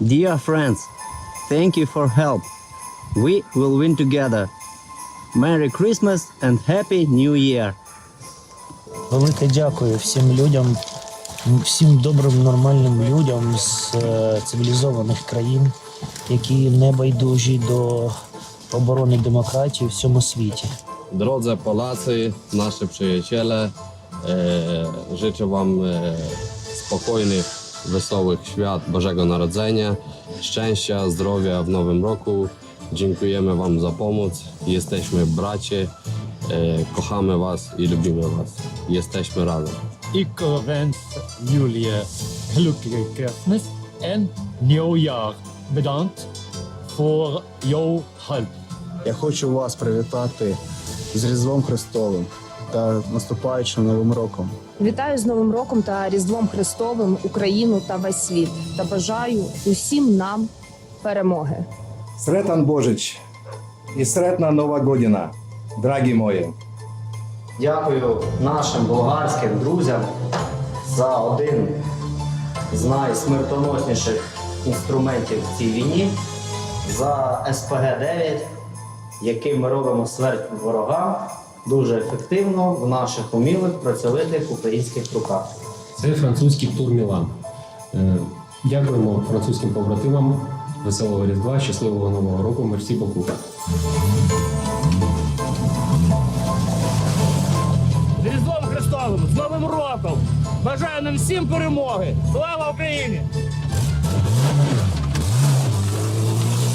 Dear friends, thank you for help. We will win together. Merry Christmas and Happy New Year! Велике дякую всім людям, всім добрим, нормальним людям з е, цивілізованих країн, які не байдужі до оборони демократії в всьому світі. Nasi przyjaciele, e, życzę Wam e, spokojnych, wesołych świąt Bożego Narodzenia, szczęścia, zdrowia w nowym roku. Dziękujemy Wam za pomoc. Jesteśmy bracie, e, kochamy Was i lubimy Was. Jesteśmy razem. Ik wens jullie gelukkige kerstmis en nieuwjaar. Bedankt voor jouw hulp. Я хочу вас привітати з Різдвом Христовим Та наступаючим Новим роком. Вітаю з Новим роком та Різдвом Христовим Україну та весь світ та бажаю усім нам перемоги. Sretan Božić i sretna Nova godina, dragi moji. Дякую нашим болгарським друзям за один з найсмертоносніших інструментів в цій війні, за СПГ-9, яким ми робимо смерть ворогам дуже ефективно в наших умілих працьовитих українських руках. Це французький тур Мілан. Е, Дякуємо французьким побратимам. Веселого Різдва, щасливого нового року. Мерсі Боку. З Різдвом Христовим, з Новим роком! Бажаю нам всім перемоги! Слава Україні!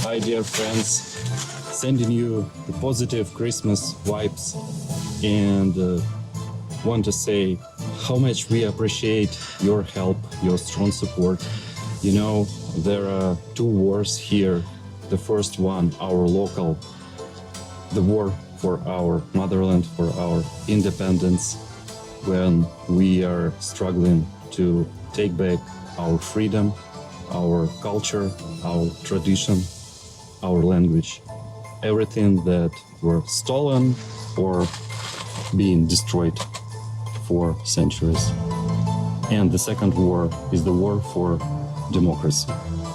Hi, dear friends. Sending you the positive Christmas vibes and uh, want to say how much we appreciate your help, your strong support. You know, there are two wars here. The first one, our local, the war for our motherland, for our independence, when we are struggling to take back our freedom, our culture, our tradition, our language, everything that were stolen or being destroyed for centuries. And the second war is the war for democracy.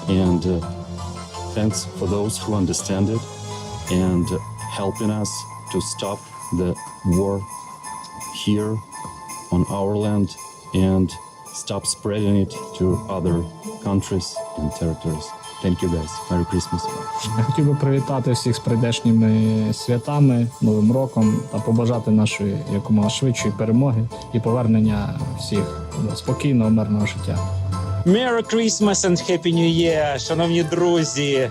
And uh, thanks for those who understand it and helping us to stop the war here on our land and stop spreading it to other countries and territories. Thank you guys. Merry Christmas. Я хотів би привітати всіх з прийдешніми святами, Новим роком та побажати нашої якомога швидшої перемоги і повернення всіх до спокійного, мирного життя. Merry Christmas and Happy New Year, шановні друзі!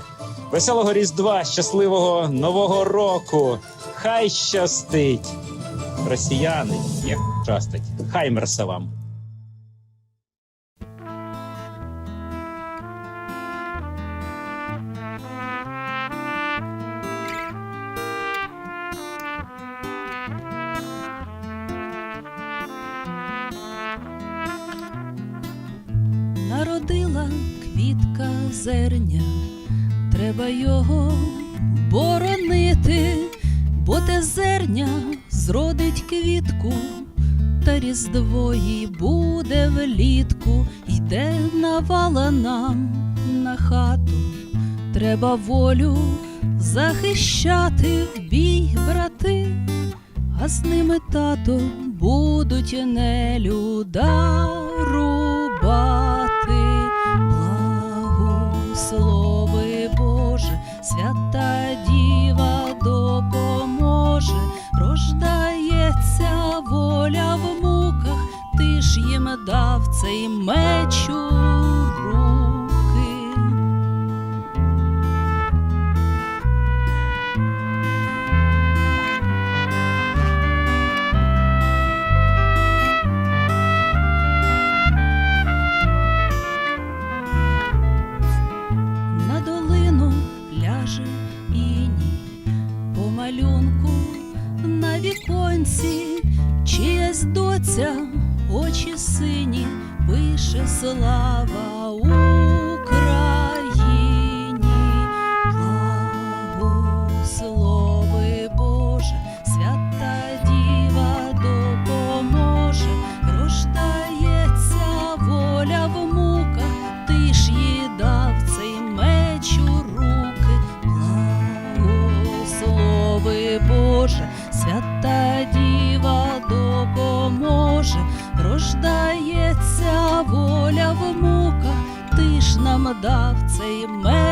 Веселого Різдва, щасливого Нового року! Хай щастить! Росіяни, як щастить! Хай мерса вам! Народила квітка зерня, треба його боронити, бо те зерня зродить квітку, та різдво їй буде влітку, йде навала нам на хату, треба волю захищати в бій, брати, а з ними тато будуть нелюда рождається воля в муках, ти ж їм дав цей меч доця, очі сині, пише слава Боже, рождається воля в муках, ти ж нам дав цей мед.